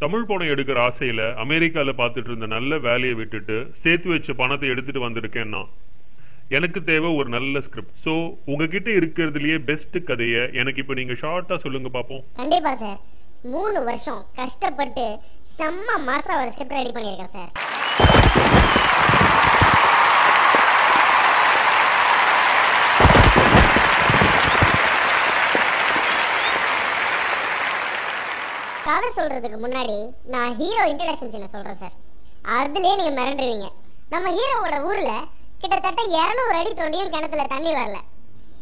தமிழ் படம் எடுக்கிற ஆசையில அமெரிக்காவில் பார்த்துட்டு இருந்த நல்ல வேலையை விட்டுட்டு சேர்த்து வச்ச பணத்தை எடுத்துட்டு வந்திருக்கேன்னா எனக்கு தேவை ஒரு நல்ல ஸ்கிரிப்ட் ஸோ உங்ககிட்ட இருக்கிறதுலயே பெஸ்ட் கதையை எனக்கு இப்போ நீங்க ஷார்ட்டா சொல்லுங்க பார்ப்போம் கண்டிப்பா சார் மூணு வருஷம் கஷ்டப்பட்டு செம்ம மாசம் ஒரு ஸ்கிரிப்ட் ரெடி பண்ணியிருக்கேன் சார் கதை சொல்றதுக்கு முன்னாடி நான் ஹீரோ இன்ட்ரடக்ஷன் சீனை சொல்றேன் சார் அதுலயே நீங்க மிரண்டுருவீங்க. நம்ம ஹீரோவோட ஊர்ல கிட்டத்தட்ட 200 அடி தோண்டியும் கிணத்துல தண்ணி வரல.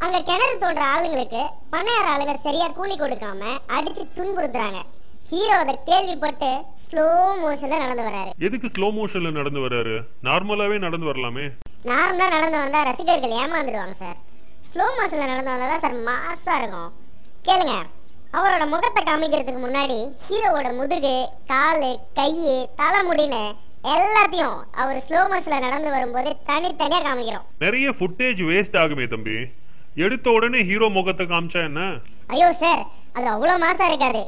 அங்க கிணறு தோன்ற ஆளுங்களுக்கு பண்ணையார் ஆளுங்க சரியா கூலி கொடுக்காம அடிச்சு துன்புறுத்துறாங்க. ஹீரோ அதை கேள்விப்பட்டு ஸ்லோ மோஷன்ல நடந்து வராரு எதுக்கு ஸ்லோ மோஷன்ல நடந்து வர்றாரு? நார்மலாவே நடந்து வரலாமே. நார்மலா நடந்து வந்தா ரசிகர்கள் ஏமாந்துடுவாங்க சார் ஸ்லோ மோஷன்ல நடந்து வந்தா தான் சார் மாசா இருக்கும். கேளுங்க. அவரோட முகத்தை காமிக்கிறதுக்கு முன்னாடி ஹீரோவோட முதுகு காலு கையு தலைமுடின்னு எல்லாத்தையும் அவர் ஸ்லோ மோஷன்ல நடந்து வரும்போது தனித்தனியா காமிக்கிறோம். நிறைய ஃபுட்டேஜ் வேஸ்ட் ஆகுமே தம்பி. எடுத்த உடனே ஹீரோ முகத்தை காமிச்சா என்ன? ஐயோ சார் அது அவ்வளோ மாசா இருக்காது.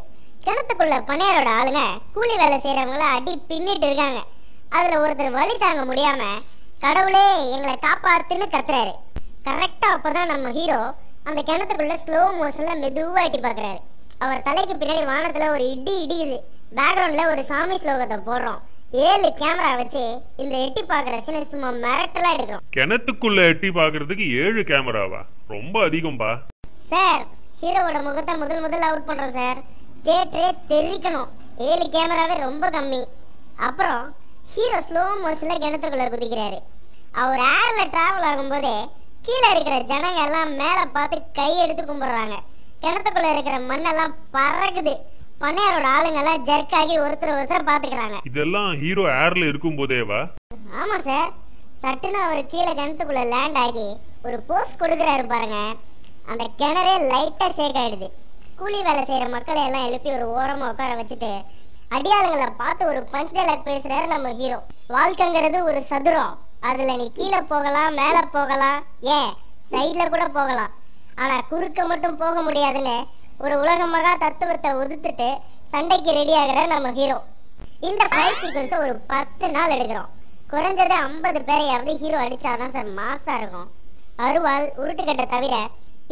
கிணத்துக்குள்ள பணியாரோட ஆளுங்க கூலி வேலை செய்யறவங்கள அடி பின்னிட்டு இருக்காங்க. அதுல ஒருத்தர் வலி தாங்க முடியாம கடவுளே எங்களை காப்பாத்துன்னு கத்துறாரு. கரெக்டா அப்பதான் நம்ம ஹீரோ அந்த கிணத்துக்குள்ள ஸ்லோ மோஷன்ல மெதுவா எட்டி பாக்குறாரு அவர் தலைக்கு பின்னாடி வானத்துல ஒரு இடி இடியுது. பேக்ரவுண்ட்ல ஒரு சாமி ஸ்லோகத்தை போடுறோம். ஏழு கேமரா வச்சு இந்த எட்டி பாக்குற சீனை சும்மா மிரட்டலா எடுக்கிறோம். கிணத்துக்குள்ள எட்டி பாக்குறதுக்கு ஏழு கேமராவா ரொம்ப அதிகம்பா. சார் ஹீரோவோட முகத்தை முதல் முதல்ல அவுட் பண்றோம் சார் தியேட்டரே தெரிக்கணும் ஏழு கேமராவே ரொம்ப கம்மி. அப்புறம் ஹீரோ ஸ்லோ மோஷன்ல கிணத்துக்குள்ள குதிக்கிறாரு. அவர் ஏர்ல டிராவல் ஆகும்போதே கீழே இருக்கிற ஜனங்க எல்லாம் மேல பார்த்து கை எடுத்து கும்பிடுறாங்க. கிணத்துக்குள்ள இருக்கிற மண்ணெல்லாம் பறக்குது. பண்ணையாரோட ஆளுங்க எல்லாம் ஜர்க் ஆகி ஒருத்தர் ஒருத்தர் பாத்துக்கிறாங்க இதெல்லாம் ஹீரோ ஏர்ல இருக்கும் போதேவா ஆமா சார் சட்டுன்னு அவர் கீழே கிணத்துக்குள்ள லேண்ட் ஆகி ஒரு போஸ்ட் கொடுக்குறாரு பாருங்க. அந்த கிணறே லைட்டா ஷேக் ஆயிடுது. கூலி வேலை செய்யற மக்களை எல்லாம் எழுப்பி ஒரு ஓரமா உட்கார வச்சுட்டு அடியாளுங்களை பார்த்து ஒரு பஞ்ச் டைலாக் பேசுறாரு நம்ம ஹீரோ வாழ்க்கைங்கிறது ஒரு சதுரம். அதுல நீ கீழே போகலாம் மேல போகலாம். ஏன்? சைடுல கூட போகலாம். ஆனா குறுக்க மட்டும் போக முடியாதுன்னு ஒரு உலக மகா தத்துவத்தை ஒதுத்துட்டு சண்டைக்கு ரெடி ஆகிற நம்ம ஹீரோ இந்த ஃபைட் சீக்வன்ஸை ஒரு பத்து நாள் எடுக்கிறோம். குறைஞ்சது ஐம்பது பேரையாவது ஹீரோ அடிச்சாதான் சார் மாசா இருக்கும். அருவாள் உருட்டுக்கட்டை தவிர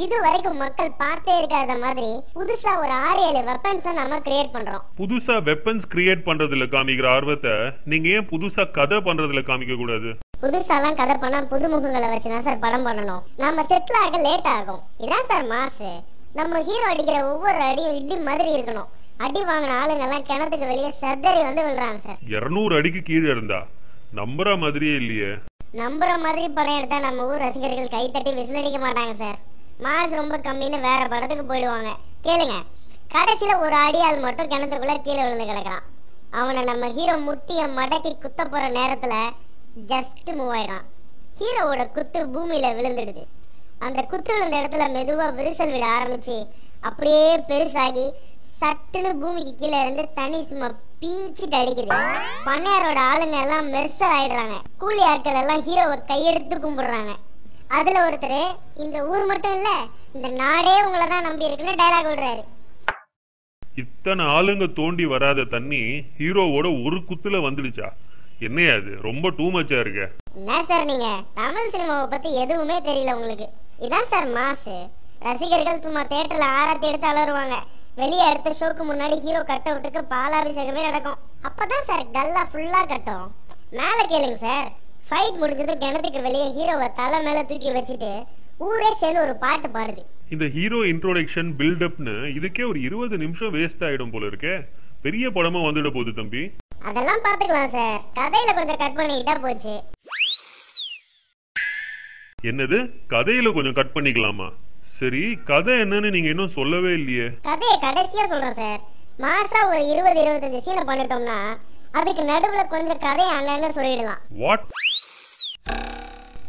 இது வரைக்கும் மக்கள் பார்த்தே இருக்காத மாதிரி புதுசா ஒரு ஆறு ஏழு வெப்பன்ஸை நம்ம கிரியேட் பண்றோம். புதுசா வெப்பன்ஸ் கிரியேட் பண்றதுல காமிக்கிற ஆர்வத்தை நீங்க ஏன் புதுசா கதை பண்றதுல காமிக்க கூடாது? புதுசாலாம் கதை பண்ணா புதுமுகங்களை வச்சுதான் சார் படம் பண்ணணும். நம்ம செட்டில் ஆக லேட் ஆகும். இதான் சார் மாசு நம்ம ஹீரோ அடிக்கிற ஒவ்வொரு அடியும் இடி மாதிரி இருக்கணும். அடி வாங்கின ஆளுங்க எல்லாம் கிணத்துக்கு வெளியே செதறி வந்து விழுறாங்க சார் இருநூறு அடிக்கு கீழே இருந்தா நம்புற மாதிரியே இல்லையே. நம்புற மாதிரி படம் எடுத்தா நம்ம ஊர் ரசிகர்கள் கை தட்டி விசிலடிக்க மாட்டாங்க சார் மாஸ் ரொம்ப கம்மின்னு வேற படத்துக்கு போயிடுவாங்க. கேளுங்க. கடைசியில ஒரு அடியால் மட்டும் கிணத்துக்குள்ள கீழே விழுந்து கிடக்குறான். அவனை நம்ம ஹீரோ முட்டிய மடக்கி குத்த போற நேரத்துல ஜஸ்ட் மூவ் ஆயிடான் ஹீரோவோட குத்து பூமியில விழுந்துடுது. அந்த குத்து விழுந்த இடத்துல மெதுவா விரிசல் விட ஆரம்பிச்சு அப்படியே பெருசாகி சட்டுன்னு பூமிக்கு கீழே இருந்து தனி சும்மா பீச்சிட்டு அடிக்குது. பண்ணையாரோட ஆளுங்க எல்லாம் மெர்சல் ஆயிடுறாங்க. கூலி ஆட்கள் எல்லாம் ஹீரோவை கையெடுத்து கும்பிடுறாங்க. அதுல ஒருத்தர் இந்த ஊர் மட்டும் இல்ல இந்த நாடே உங்களை தான் நம்பி இருக்குன்னு டைலாக் விடுறாரு. இத்தனை ஆளுங்க தோண்டி வராத தண்ணி ஹீரோவோட ஒரு குத்துல வந்துடுச்சா? என்னையா அது ரொம்ப டூ மச்சா இருக்க. என்ன சார் நீங்க? தமிழ் சினிமாவை பத்தி எதுவுமே தெரியல உங்களுக்கு. இதான் சார் மாசு ரசிகர்கள் சும்மா தியேட்டர்ல ஆரத்தி எடுத்து அலறுவாங்க. வெளியே அடுத்த ஷோக்கு முன்னாடி ஹீரோ கட்ட விட்டுக்கு பாலாபிஷேகமே நடக்கும். அப்பதான் சார் டல்லா ஃபுல்லா கட்டும். மேல கேளுங்க சார் ஃபைட் முடிஞ்சது கிணத்துக்கு வெளியே ஹீரோவை தலை மேல தூக்கி வச்சுட்டு ஊரே சேர்ந்து ஒரு பாட்டு பாடுது. இந்த ஹீரோ இன்ட்ரோடக்ஷன் பில்டப்னு இதுக்கே ஒரு இருபது நிமிஷம் வேஸ்ட் ஆயிடும் போல இருக்கே. பெரிய படமா வந்துட போகுது தம்பி. அதெல்லாம் பாத்துக்கலாம் சார் கதையில கொஞ்சம் கட் பண்ணிக்கிட்டா போச்சு. என்னது? கதையில கொஞ்சம் கட் பண்ணிக்கலாமா? சரி கதை என்னன்னு நீங்க இன்னும் சொல்லவே இல்லையே. கதையை கடைசியா சொல்றேன் சார் மாசா ஒரு இருபது இருபத்தஞ்சு சீனை பண்ணிட்டோம்னா அதுக்கு நடுவுல கொஞ்சம் கதையை அங்கங்க சொல்லிடலாம். வாட்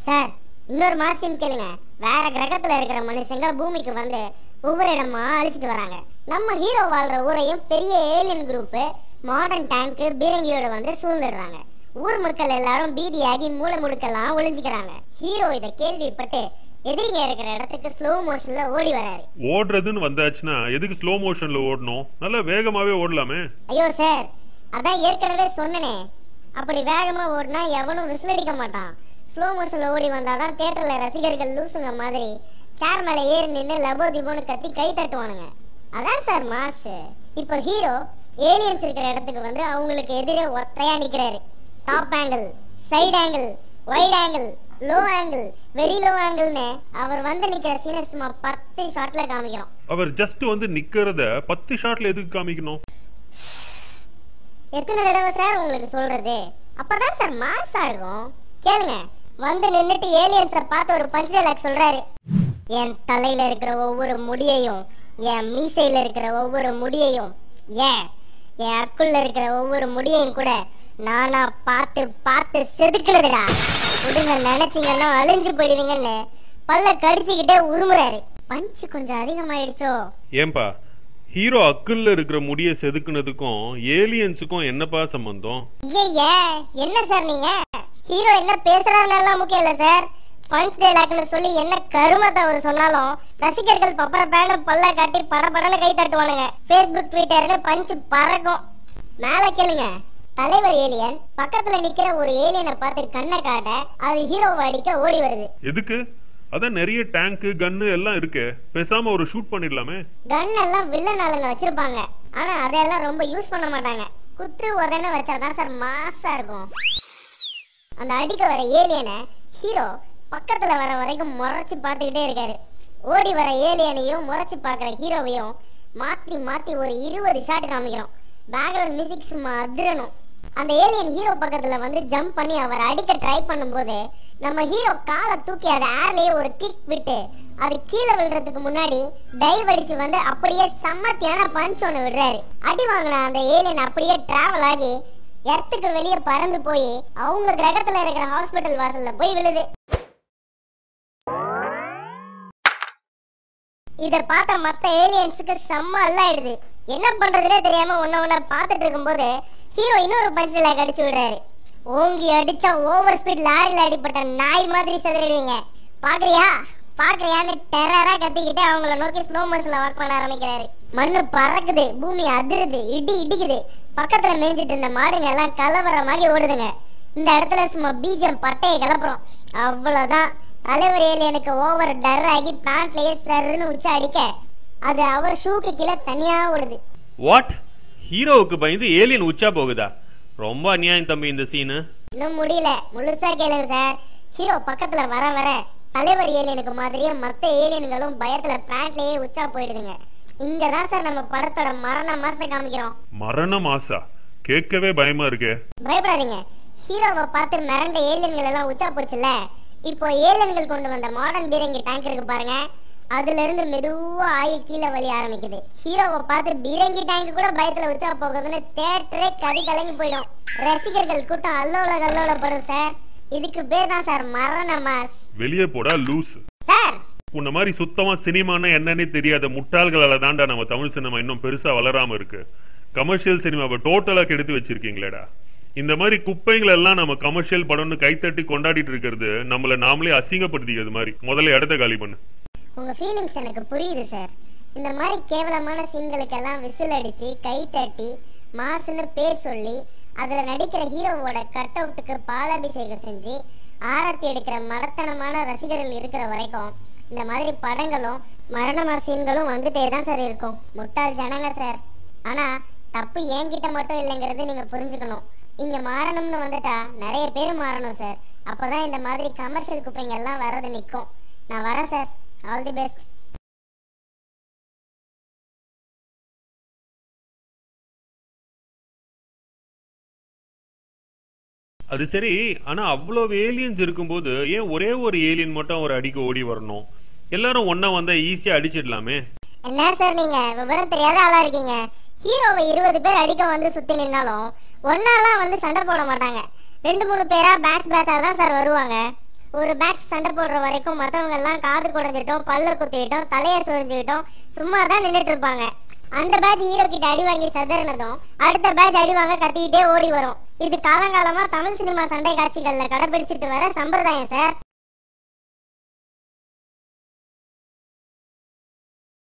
சார் இன்னொரு மாசம் கேளுங்க. வேற கிரகத்துல இருக்கிற மனுஷங்க பூமிக்கு வந்து ஒவ்வொரு இடமா அழிச்சிட்டு வராங்க. நம்ம ஹீரோ வாழ்ற ஊரையும் பெரிய ஏலியன் குரூப் மாடர்ன் டேங்க் பீரங்கியோட வந்து சூழ்ந்துடுறாங்க. ஊர் மக்கள் எல்லாரும் பீதியாகி மூளை முடுக்கெல்லாம் ஒளிஞ்சுக்கிறாங்க. ஹீரோ இதை கேள்விப்பட்டு எதிரிங்க இருக்கிற இடத்துக்கு ஸ்லோ மோஷன்ல ஓடி வராரு. ஓடுறதுன்னு வந்தாச்சுன்னா எதுக்கு ஸ்லோ மோஷன்ல ஓடணும்? நல்லா வேகமாவே ஓடலாமே. ஐயோ சார் அதான் ஏற்கனவே சொன்னனே. அப்படி வேகமா ஓடினா எவனும் விசில் அடிக்க மாட்டான். ஸ்லோ மோஷன்ல ஓடி வந்தாதான் தியேட்டர்ல ரசிகர்கள் லூசுங்க மாதிரி. சேர் மேல ஏறி நின்று லபோ திபோன்னு கத்தி கை தட்டுவானுங்க. அதான் சார் மாஸ் இப்போ ஹீரோ ஏலியன்ஸ் இருக்கிற இடத்துக்கு வந்து அவங்களுக்கு எதிரே ஒத்தையா நிக்கிறாரு. Top angle side angle wide angle low angle very low ஆங்கிள்னு அவர் வந்து நிக்கிற சீனை சும்மா பத்து ஷாட்ல காமிக்கிறோம். அவர் ஜஸ்ட் வந்து நிக்கிறத பத்து ஷாட்ல எதுக்கு காமிக்கணும்? எத்தனை தடவை சார் உங்களுக்கு சொல்றது? அப்பதான் சார் மாசா இருக்கும். கேளுங்க. வந்து நின்னுட்டு ஏலியன்ஸ பார்த்து ஒரு பஞ்ச் சொல்றாரு. என் தலையில இருக்கிற ஒவ்வொரு முடியையும் என் மீசையில இருக்கிற ஒவ்வொரு முடியையும் ஏன்? என் அக்குள்ள இருக்கிற ஒவ்வொரு முடியையும் கூட நானா பார்த்து பார்த்து செதுக்குனதுடா. விடுங்க நினைச்சீங்கன்னா அழிஞ்சு போயிடுவீங்கன்னு பல்ல கடிச்சுக்கிட்டே உருமுறாரு. பஞ்சு கொஞ்சம் அதிகமாயிடுச்சோ? ஏன்பா ஹீரோ அக்குல்ல இருக்கிற முடிய செதுக்குனதுக்கும் ஏலியன்ஸுக்கும் என்னப்பா சம்பந்தம்? ஐயே என்ன சார் நீங்க? ஹீரோ என்ன பேசுறாருன்னு எல்லாம் முக்கியம் இல்ல சார். பஞ்ச் டைலாக்னு சொல்லி என்ன கருமத்தை அவர் சொன்னாலும் ரசிகர்கள் பப்பர பேன பல்ல காட்டி படபடல கை தட்டுவானுங்க. ஃபேஸ்புக் ட்விட்டர்னு பஞ்ச் பறக்கும். மேல கேளுங்க. தலைவர் ஏலியன் பக்கத்துல நிக்கிற ஒரு ஏலியனை பார்த்து கண்ணை காட்ட அது ஹீரோவை அடிக்க ஓடி வருது. எதுக்கு? அதான் நிறைய டேங்க் கன்னு எல்லாம் இருக்கு. பேசாம ஒரு ஷூட் பண்ணிடலாமே? கன் எல்லாம் வில்லன் ஆளுங்க வச்சிருப்பாங்க. ஆனா அதெல்லாம் ரொம்ப யூஸ் பண்ண மாட்டாங்க. குத்து உதன வச்சாதான் சார் மாசா இருக்கும். அந்த அடிக்க வர ஏலியனை ஹீரோ பக்கத்துல வர வரைக்கும் முறைச்சு பார்த்துக்கிட்டே இருக்காரு. ஓடி வர ஏலியனையும் முறைச்சு பார்க்குற ஹீரோவையும் மாற்றி மாற்றி ஒரு இருபது ஷாட் காமிக்கிறோம். பேக்ரவுண்ட் மியூசிக் சும்மா அதிரணும். அந்த ஏலியன் ஹீரோ பக்கத்துல வந்து ஜம்ப் பண்ணி அவர் அடிக்க ட்ரை பண்ணும்போது நம்ம ஹீரோ காலை தூக்கி அதை ஏர்லயே ஒரு கிக் விட்டு அது கீழே விழுறதுக்கு முன்னாடி டைவ் அடிச்சு வந்து அப்படியே சம்மத்தியான பஞ்ச் ஒன்று விடுறாரு. அடி வாங்கின அந்த ஏலியன் அப்படியே டிராவல் ஆகி எர்த்துக்கு வெளியே பறந்து போய் அவங்க கிரகத்துல இருக்கிற ஹாஸ்பிட்டல் வாசல்ல போய் விழுது. இதை பார்த்த மத்த ஏலியன்ஸுக்கு செம்ம அல்லாயிடுது. என்ன பண்றதுனே தெரியாம ஒன்ன ஒன்ன பார்த்துட்டு இருக்கும்போது ஹீரோ இன்னொரு பஞ்ச் டைலாக் அடிச்சு விடுறாரு. ஓங்கி அடிச்சா ஓவர் ஸ்பீட் லாரியில் அடிப்பட்ட நாய் மாதிரி செதறிடுவீங்க. பாக்குறியா பாக்குறியான்னு டெரரா கத்திக்கிட்டு அவங்கள நோக்கி ஸ்லோ மோஷன்ல வாக் பண்ண ஆரம்பிக்கிறாரு. மண்ணு பறக்குது பூமி அதிருது இடி இடிக்குது. பக்கத்துல மேய்ஞ்சிட்டு இருந்த மாடுங்க எல்லாம் கலவர மாதிரி ஓடுதுங்க. இந்த இடத்துல சும்மா பீஜம் பட்டையை கிளப்புறோம். அவ்வளவுதான். தலைவர் ஏலியனுக்கு ஓவர் டர் ஆகி பேண்ட்லயே சருன்னு உச்ச அடிக்க. அது அவர் ஷூக்கு கீழே தனியா ஓடுது. வாட் ஹீரோவுக்கு பயந்து ஏலியன் உச்சா போகுதா? ரொம்ப அநியாயம் தம்பி இந்த சீனு இன்னும் முடியல. முழுசா கேளுங்க சார். ஹீரோ பக்கத்துல வர வர தலைவர் ஏலியனுக்கு மாதிரியே மத்த ஏலியன்களும் பயத்துல பேண்ட்லயே உச்சா போயிடுதுங்க. இங்கதான் சார் நம்ம படத்தோட மரண மாசத்தை காமிக்கிறோம். மரண மாசா? கேட்கவே பயமா இருக்கே. பயப்படாதீங்க. ஹீரோவை பார்த்து மிரண்ட ஏலியன்கள் எல்லாம் உச்சா போச்சுல்ல? இப்போ ஏலியன்கள் கொண்டு வந்த மாடர்ன் பீரங்கி டேங்க் இருக்கு பாருங்க. அதுல இருந்து மெதுவா ஆயி கீழே வழி ஆரம்பிக்குது. ஹீரோவை பார்த்து பீரங்கி டேங்க் கூட பயத்துல உச்சா போகுதுன்னு தேட்டரே கதி கலங்கி போயிடும். ரசிகர்கள் கூட்டம் அல்லோல கல்லோலப்படும் சார் இதுக்கு பேர் தான் சார் மரண மாஸ் வெளியே போடா லூஸ் சார் உன்ன மாதிரி சுத்தமா சினிமான்னா என்னன்னே தெரியாத முட்டாள்களால தான்டா நம்ம தமிழ் சினிமா இன்னும் பெருசா வளராம இருக்கு. கமர்ஷியல் சினிமாவை டோட்டலா கெடுத்து வச்சிருக்கீங்களேடா. இந்த மாதிரி குப்பைங்களை எல்லாம் நம்ம கமர்ஷியல் படம்னு கைத்தட்டி கொண்டாடிட்டு இருக்கிறது நம்மள நாமளே அசிங்கப்படுத்திக்கிறது மாதிரி. முதல்ல இடத்த காலி பண்ணு. உங்கள் ஃபீலிங்ஸ் எனக்கு புரியுது சார் இந்த மாதிரி கேவலமான சீன்களுக்கெல்லாம் விசில் அடித்து கை தட்டி மாசுன்னு பேர் சொல்லி அதில் நடிக்கிற ஹீரோவோட கட் அவுட்டுக்கு பாலாபிஷேகம் செஞ்சு ஆரத்தி எடுக்கிற மடத்தனமான ரசிகர்கள் இருக்கிற வரைக்கும் இந்த மாதிரி படங்களும் மரணமா சீன்களும் வந்துட்டே தான் சார் இருக்கும். முட்டாள் ஜனங்க சார் ஆனால் தப்பு என்கிட்ட மட்டும் இல்லைங்கிறது நீங்கள் புரிஞ்சுக்கணும். இங்கே மாறணும்னு வந்துட்டா நிறைய பேர் மாறணும் சார் அப்போ தான் இந்த மாதிரி கமர்ஷியல் குப்பைங்கள்லாம் வரது வர்றது நான் வரேன் சார் ஆல் தி பெஸ்ட் அது சரி ஆனா அவ்வளவு ஏலியன்ஸ் இருக்கும்போது ஏன் ஒரே ஒரு ஏலியன் மட்டும் ஒரு அடிக்க ஓடி வரணும்? எல்லாரும் ஒண்ணா வந்தா ஈஸியா அடிச்சிடலாமே. என்ன சார் நீங்க? விவரம் தெரியாத ஆளா இருக்கீங்க. ஹீரோவை இருபது பேர் அடிக்க வந்து சுத்தி நின்னாலும் ஒன்னாலாம் வந்து சண்டை போட மாட்டாங்க. ரெண்டு மூணு பேரா பேட்ச் பேட்சா தான் சார் வருவாங்க. ஒரு பேட்ச் சண்டை போடுற வரைக்கும் மற்றவங்க எல்லாம் காது குடைஞ்சிட்டோம் பல்ல குத்திக்கிட்டோம் தலையை சுரிஞ்சுக்கிட்டோம் சும்மா தான் நின்னுட்டு இருப்பாங்க. அந்த பேட்ச் ஹீரோ கிட்ட அடி வாங்கி செதறினதும் அடுத்த பேட்ச் அடி வாங்க கத்திக்கிட்டே ஓடி வரும். இது காலங்காலமா தமிழ் சினிமா சண்டை காட்சிகள்ல கடைபிடிச்சிட்டு வர சம்பிரதாயம் சார்